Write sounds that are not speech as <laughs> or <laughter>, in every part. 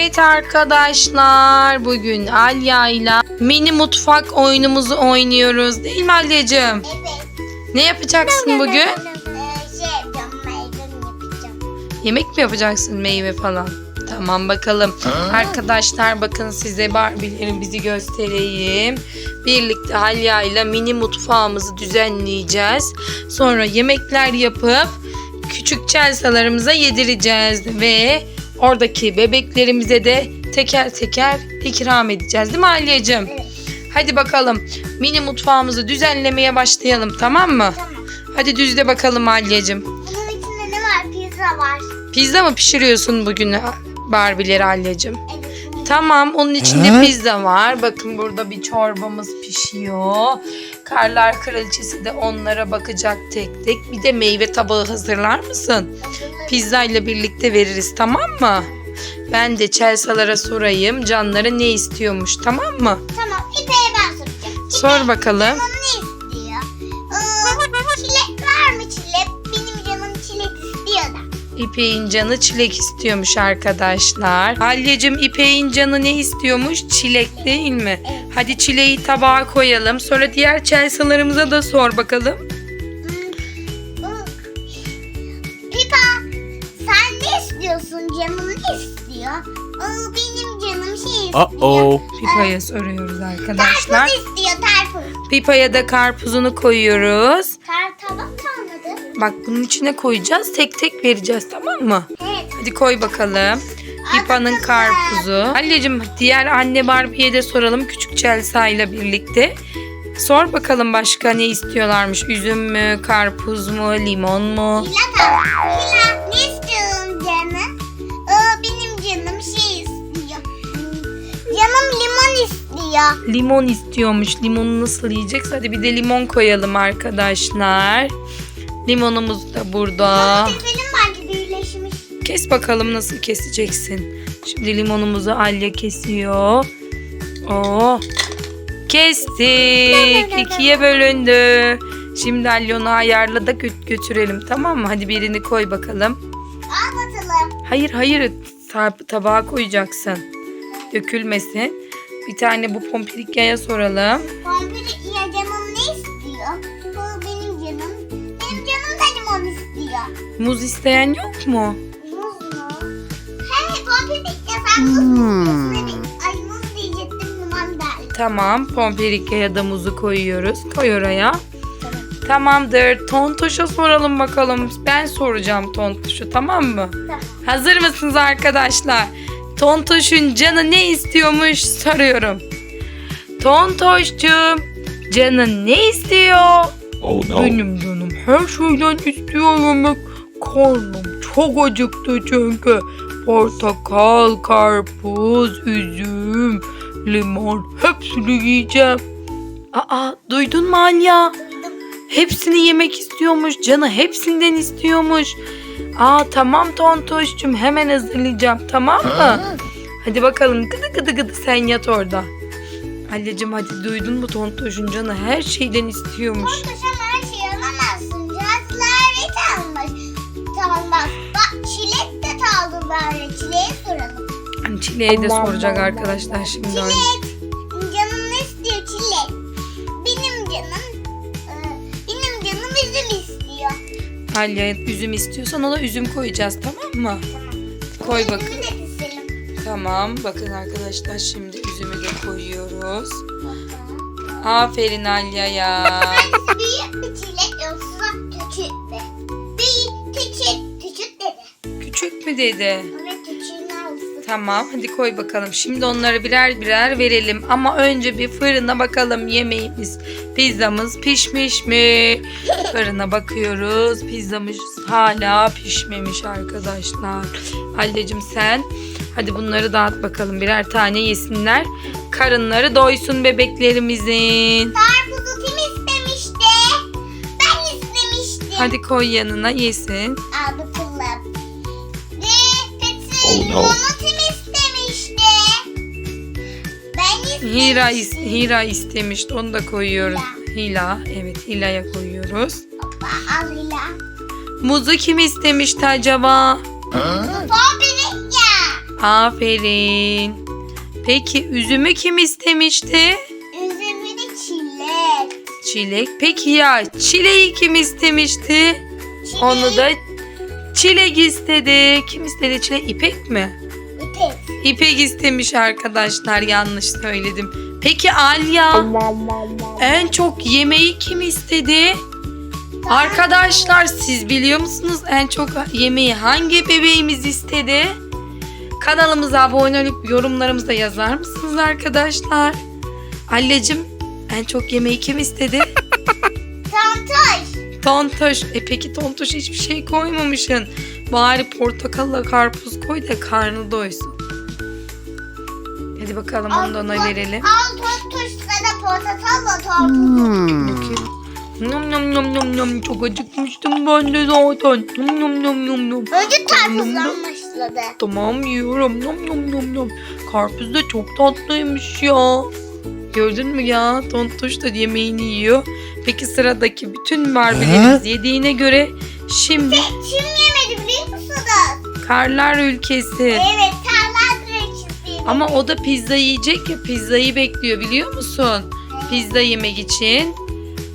Evet arkadaşlar bugün Alya ile mini mutfak oyunumuzu oynuyoruz değil mi Alya'cığım? Evet. Ne yapacaksın bugün? Ee, şey yapacağım, yapacağım. Yemek mi yapacaksın meyve falan? Tamam bakalım. Arkadaşlar bakın size Barbie'lerimizi göstereyim. Birlikte Alya ile mini mutfağımızı düzenleyeceğiz. Sonra yemekler yapıp küçük Chelsea'larımıza yedireceğiz ve oradaki bebeklerimize de teker teker ikram edeceğiz değil mi Alya'cığım? Evet. Hadi bakalım mini mutfağımızı düzenlemeye başlayalım tamam mı? Tamam. Hadi düzle bakalım Alya'cığım. Bunun içinde ne var? Pizza var. Pizza mı pişiriyorsun bugün Barbie'leri Alya'cığım? Evet. Tamam onun içinde pizza var. Bakın burada bir çorbamız pişiyor. Karlar kraliçesi de onlara bakacak tek tek. Bir de meyve tabağı hazırlar mısın? Pizza ile birlikte veririz tamam mı? Ben de Chelsea'lara sorayım. Canları ne istiyormuş tamam mı? Tamam. İpeğe ben soracağım. Sor bakalım. Canım İpek'in canı çilek istiyormuş arkadaşlar. Halyacığım İpek'in canı ne istiyormuş? Çilek değil mi? Evet. Hadi çileği tabağa koyalım. Sonra diğer Chelsea'larımıza da sor bakalım. Hmm, Pipa sen ne istiyorsun? Canım ne istiyor? Ee, benim canım şey istiyor. Uh-oh. Pipa'ya soruyoruz arkadaşlar. Karpuz istiyor karpuz. Pipa'ya da karpuzunu koyuyoruz. Kar tabak kalmadı. Bak bunun içine koyacağız. Tek tek vereceğiz tamam mı? Evet. Hadi koy bakalım. Pipa'nın karpuzu. Anneciğim diğer anne Barbie'ye de soralım küçük Chelsea ile birlikte. Sor bakalım başka ne istiyorlarmış? Üzüm mü, karpuz mu, limon mu? Hila da. Ne istiyorsun canım? Ee, benim canım şey istiyor. Canım limon istiyor. Limon istiyormuş. Limonu nasıl yiyecekse hadi bir de limon koyalım arkadaşlar. Limonumuz da burada. Keselim bence birleşmiş. Kes bakalım nasıl keseceksin. Şimdi limonumuzu Alya kesiyor. Oo. Kestik. İkiye bölündü. Şimdi Alya onu ayarla da gö- götürelim tamam mı? Hadi birini koy bakalım. Al bakalım. Hayır hayır tab- tabağa koyacaksın. Dökülmesin. Bir tane bu pompirikyaya soralım. Pompiri ya canım ne istiyor? Bu benim canım. Muz isteyen yok mu? Muz mu? He pompiri ya sen muz. Evet. Ay muz diyecektim derdi. Tamam pompirikyaya da muzu koyuyoruz. Koy oraya. Tamamdır. Tontuş'a soralım bakalım. Ben soracağım Tontuş'u tamam mı? Tamam. Hazır mısınız arkadaşlar? Tontuş'un canı ne istiyormuş soruyorum. Tontoş'cum canın ne istiyor? Oh no. Benim canım her şeyden istiyor yemek. Karnım çok acıktı çünkü. Portakal, karpuz, üzüm, limon hepsini yiyeceğim. Aa duydun mu Alya? Hepsini yemek istiyormuş. Canı hepsinden istiyormuş. Aa tamam Tontoş'cum hemen hazırlayacağım tamam mı? Hadi bakalım gıdı gıdı gıdı sen yat orada. Anneciğim hadi duydun mu Tontoş'un canı her şeyden istiyormuş. Muhteşem böyle. Çileğe soralım. Hani Çileğe de soracak arkadaşlar şimdi. Çilek. Canım ne istiyor çilek? Benim canım e, benim canım üzüm istiyor. Alya üzüm istiyorsan ona üzüm koyacağız tamam mı? Tamam. Koy bakın. Tamam bakın arkadaşlar şimdi üzümü de koyuyoruz. Aferin Alya'ya. Hangisi büyük mü çilek yoksa küçük mü? Büyük, küçük. Küçük mü dedi? Evet küçüğünü alsın. Tamam hadi koy bakalım. Şimdi onları birer birer verelim. Ama önce bir fırına bakalım yemeğimiz. Pizzamız pişmiş mi? Fırına bakıyoruz. Pizzamız hala pişmemiş arkadaşlar. Anneciğim sen hadi bunları dağıt bakalım. Birer tane yesinler. Karınları doysun bebeklerimizin. Karpuzu kim istemişti? Ben istemiştim. Hadi koy yanına yesin. Kim istemişti? Ben istemiştim. Hira, is- Hira istemişti. Onu da koyuyoruz. Hila. Evet Hila'ya koyuyoruz. Hoppa, Al Hila. Muzu kim istemişti acaba? Pompiri ya. Aferin. Peki üzümü kim istemişti? Üzümü de çilek. Çilek. Peki ya çileği kim istemişti? Çilek. Onu da çilek istedi. Kim istedi çilek? İpek mi? İpek. İpek istemiş arkadaşlar. Yanlış söyledim. Peki Alya en çok yemeği kim istedi? Arkadaşlar siz biliyor musunuz en çok yemeği hangi bebeğimiz istedi? Kanalımıza abone olup yorumlarımıza yazar mısınız arkadaşlar? Anneciğim en çok yemeği kim istedi? Tantaş. Tontoş. E peki Tontoş hiçbir şey koymamışsın. Bari portakalla karpuz koy da karnı doysun. Hadi bakalım onu da ona verelim. Al tantaş da portakalla tortu. Bakayım. Nom nom nom nom nom. Çok acıkmıştım ben de zaten. Nom nom nom nom nom. Önce karpuzdan başladı. Tamam yiyorum. Nom nom nom nom. Karpuz da çok tatlıymış ya. Gördün mü ya? Tontuş da yemeğini yiyor. Peki sıradaki bütün Barbie'lerimiz yediğine göre şimdi Kim yemedi biliyor musunuz? Karlar Ülkesi. Evet tarla reçesi. Ama o da pizza yiyecek ya pizzayı bekliyor biliyor musun? Pizza yemek için.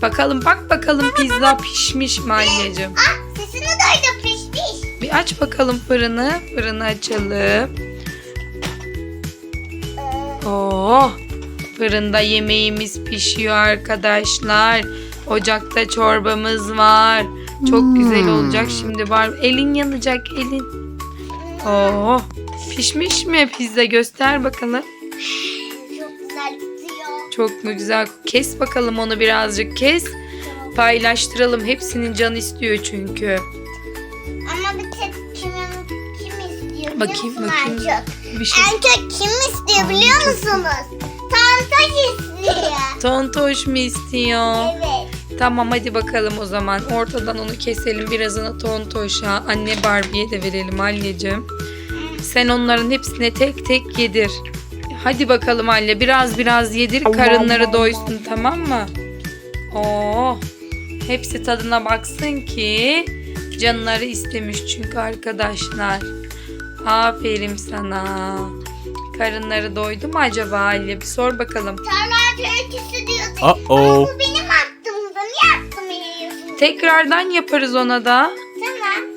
Bakalım bak bakalım pizza pişmiş mi anneciğim? Ah sesini duydum pişmiş. Bir aç bakalım fırını. Fırını açalım. Ee, Oh fırında yemeğimiz pişiyor arkadaşlar. Ocakta çorbamız var. Çok güzel olacak şimdi var. Elin yanacak elin. Oh pişmiş mi pizza göster bakalım. çok güzel gidiyor. Çok mu güzel? Kes bakalım onu birazcık kes. Paylaştıralım. Hepsinin canı istiyor çünkü. Ama bir tek kimin kim istiyor biliyor Bakayım, musun bakayım. en çok? Bir şey. En çok kim istiyor Ay, biliyor çok Tantaş istiyor. Tontoş mu istiyor? evet. Tamam hadi bakalım o zaman. Ortadan onu keselim. Birazını Tontoş'a, anne Barbie'ye de verelim anneciğim. Sen onların hepsine tek tek yedir. Hadi bakalım anne biraz biraz yedir karınları doysun tamam mı? Oo. Hepsi tadına baksın ki canları istemiş çünkü arkadaşlar. Aferin sana. Karınları doydu mu acaba Aliye? Bir sor bakalım. Tarla öyküsü diyordu. Uh-oh. Bu benim aklımda. Niye aklımı yiyorsun? Tekrardan yaparız ona da. Tamam.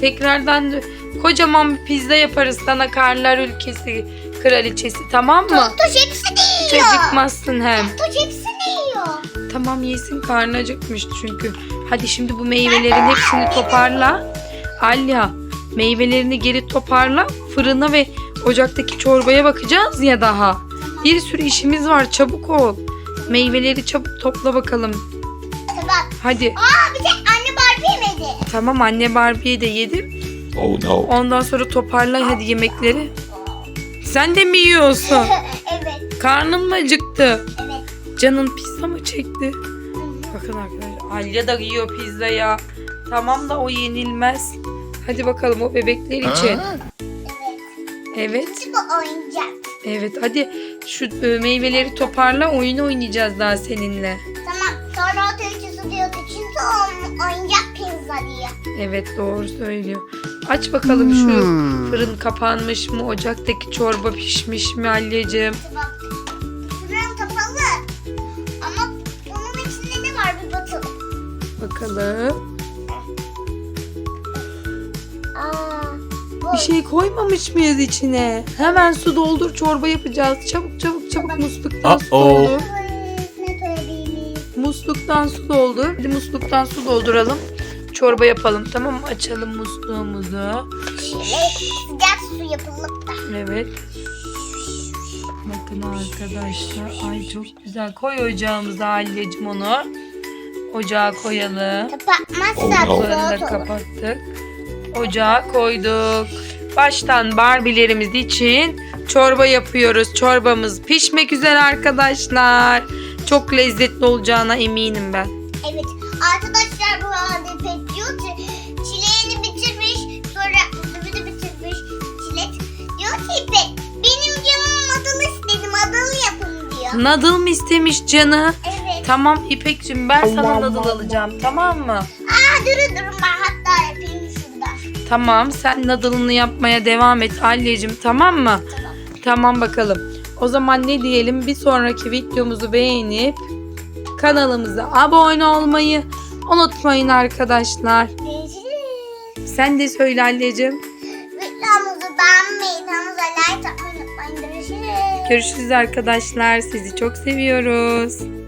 Tekrardan da- kocaman bir pizza yaparız sana Karlar Ülkesi kraliçesi tamam mı? Tontoş hepsini yiyor. acıkmazsın hem. Tontoş hepsini yiyor. Tamam yesin karnı acıkmış çünkü. Hadi şimdi bu meyvelerin hepsini toparla. Alya meyvelerini geri toparla. Fırına ve ocaktaki çorbaya bakacağız ya daha. Bir sürü işimiz var çabuk ol. Meyveleri çabuk topla bakalım. Tamam. Hadi. Aa bir tek anne Barbie yemedi. Tamam anne Barbie'yi de yedim. Oh no. Ondan sonra toparla hadi yemekleri. Sen de mi yiyorsun? <laughs> evet. Karnın mı acıktı? Evet. Canın pizza mı çekti? Bakın arkadaşlar Alya da yiyor pizza ya. Tamam da o yenilmez. Hadi bakalım o bebekler için. Evet. Evet. Bu oyuncak. Evet hadi şu e, meyveleri toparla oyun oynayacağız daha seninle. Tamam. Sonra o öyküsü diyordu. Çünkü o oyuncak pizza diyor. Evet doğru söylüyor. Aç bakalım şu fırın kapanmış mı? Ocaktaki çorba pişmiş mi Alyacığım? Tamam. Fırın kapalı. Ama onun içinde ne var bir bakalım. Bakalım. Bir şey koymamış mıyız içine? Hemen su doldur çorba yapacağız. Çabuk çabuk çabuk musluktan su Uh-oh. doldur. Ne koyabiliriz? Musluktan su doldur. Hadi musluktan su dolduralım. Çorba yapalım tamam mı? Açalım musluğumuzu. Sıcak su yapılıp da. Evet. Bakın arkadaşlar. Ay çok güzel. Koy ocağımıza Halileciğim onu. Ocağa koyalım. Kapatmazsak no. Fırını da soğuk olur. kapattık. Ocağa koyduk. Baştan Barbie'lerimiz için çorba yapıyoruz. Çorbamız pişmek üzere arkadaşlar. Çok lezzetli olacağına eminim ben. Evet. Arkadaşlar bu arada pek diyor ki çileğini bitirmiş. Sonra üzümü de bitirmiş. Çilek diyor ki İpek benim canım madalı istedim. Madalı yapın diyor. Nadıl mı istemiş canı? Evet. Tamam İpek'cim ben sana nadıl alacağım tamam mı? Aa durun durun ben. Tamam sen nadılını yapmaya devam et Alya'cığım tamam mı? Tamam. Tamam bakalım. O zaman ne diyelim bir sonraki videomuzu beğenip kanalımıza abone olmayı unutmayın arkadaşlar. Görüşürüz. Sen de söyle Alya'cığım. Videomuzu beğenmeyi, kanalımıza like atmayı unutmayın. Görüşürüz. Görüşürüz arkadaşlar. Sizi çok seviyoruz.